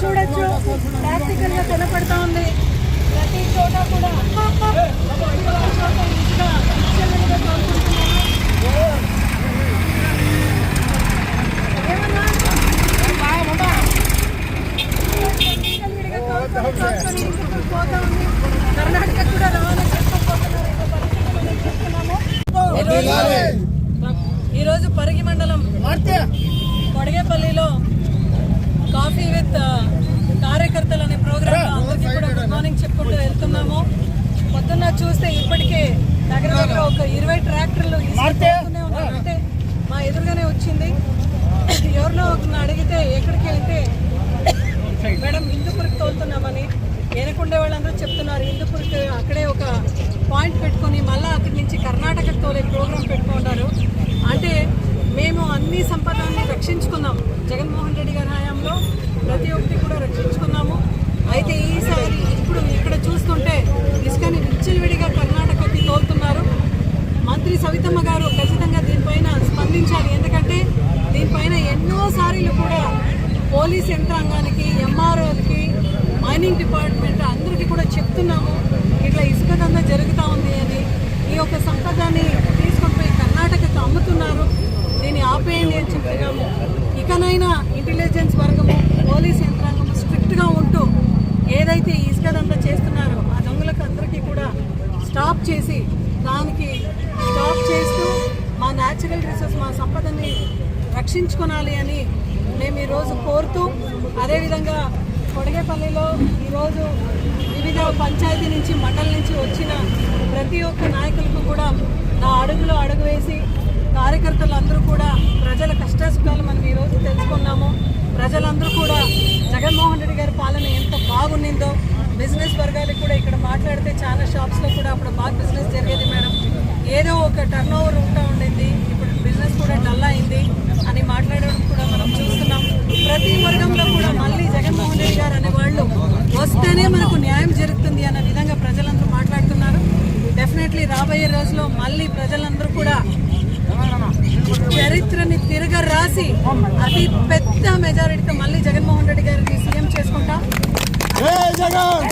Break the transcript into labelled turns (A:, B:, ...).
A: చూడొచ్చు ప్రాక్టికల్గా కనపడతా ఉంది ప్రతి చోట కూడా పోతా ఉంది. కర్ణాటక రవాణా. ఈరోజు పరిగి మండలం కొడగేపల్లిలో కాఫీ విత్ కార్యకర్తలు అనే ప్రోగ్రామ్ అందరికీ కూడా గుడ్ మార్నింగ్ చెప్పుకుంటూ వెళ్తున్నాము. పొద్దున్న చూస్తే ఇప్పటికే దగ్గర దగ్గర ఒక ఇరవై ట్రాక్టర్లు ఉన్నారు అంటే మా ఎదురుగానే వచ్చింది. ఎవరినో అడిగితే ఎక్కడికి వెళ్తే మేడం హిందూపురికి తోలుతున్నామని వెనకుండే వాళ్ళందరూ చెప్తున్నారు. హిందూపురికి అక్కడే ఒక పాయింట్ పెట్టుకొని మళ్ళీ అక్కడి నుంచి కర్ణాటకకు తోలే ప్రోగ్రాం పెట్టుకున్నారు అంటే మేము అన్ని సంపదాన్ని రక్షించుకున్నాం. జగన్మోహన్ రెడ్డి గారి హయాంలో ప్రతి ఒక్కటి కూడా సవితమ్మ గారు ఖచ్చితంగా దీనిపైన స్పందించాలి. ఎందుకంటే దీనిపైన ఎన్నోసార్లు కూడా పోలీస్ యంత్రాంగానికి ఎంఆర్ఓలకి మైనింగ్ డిపార్ట్మెంట్ అందరికీ కూడా చెప్తున్నాము ఇట్లా ఇసుక దంద జరుగుతూ ఉంది అని. ఈ యొక్క సంపదాన్ని తీసుకొని పోయి కర్ణాటకకు అమ్ముతున్నారు. దీన్ని ఆపేయండి అని చెప్తున్నాము. ఇకనైనా ఇంటెలిజెన్స్ వర్గము పోలీస్ యంత్రాంగము స్ట్రిక్ట్గా ఉంటూ ఏదైతే ఇసుక దంద చేస్తున్నారో ఆ దొంగలకు అందరికీ కూడా స్టాప్ చేసి దానికి న్యాచురల్ రిసోర్స్ మా సంపదని రక్షించుకోనాలి అని మేము ఈరోజు కోరుతూ అదేవిధంగా కొడగేపల్లిలో ఈరోజు వివిధ పంచాయతీ నుంచి మండలి నుంచి వచ్చిన ప్రతి ఒక్క నాయకులకు కూడా నా అడుగులో అడుగు వేసి కార్యకర్తలందరూ కూడా ప్రజల కష్టసుఖాలు మనం ఈరోజు తెలుసుకున్నాము. ప్రజలందరూ కూడా జగన్మోహన్ రెడ్డి గారి పాలన ఎంత బాగుండిందో బిజినెస్ వర్గాలకు కూడా ఇక్కడ మాట్లాడితే చాలా షాప్స్లో కూడా అప్పుడు బాగా బిజినెస్ ఏదో ఒక టర్న్ ఓవర్ ఉంటా ఉండింది. ఇప్పుడు బిజినెస్ కూడా డల్ అయింది అని మాట్లాడడం కూడా మనం చూస్తున్నాం. ప్రతి వర్గంలో కూడా మళ్ళీ జగన్మోహన్ రెడ్డి గారు అనే వాళ్ళు వస్తేనే మనకు న్యాయం జరుగుతుంది అన్న విధంగా ప్రజలందరూ మాట్లాడుతున్నారు. డెఫినెట్లీ రాబోయే రోజులో మళ్ళీ ప్రజలందరూ కూడా చరిత్రని తిరగ రాసి అతి పెద్ద మెజారిటీతో మళ్ళీ జగన్మోహన్ రెడ్డి గారిని సీఎం చేసుకుంటాం.
B: జగన్!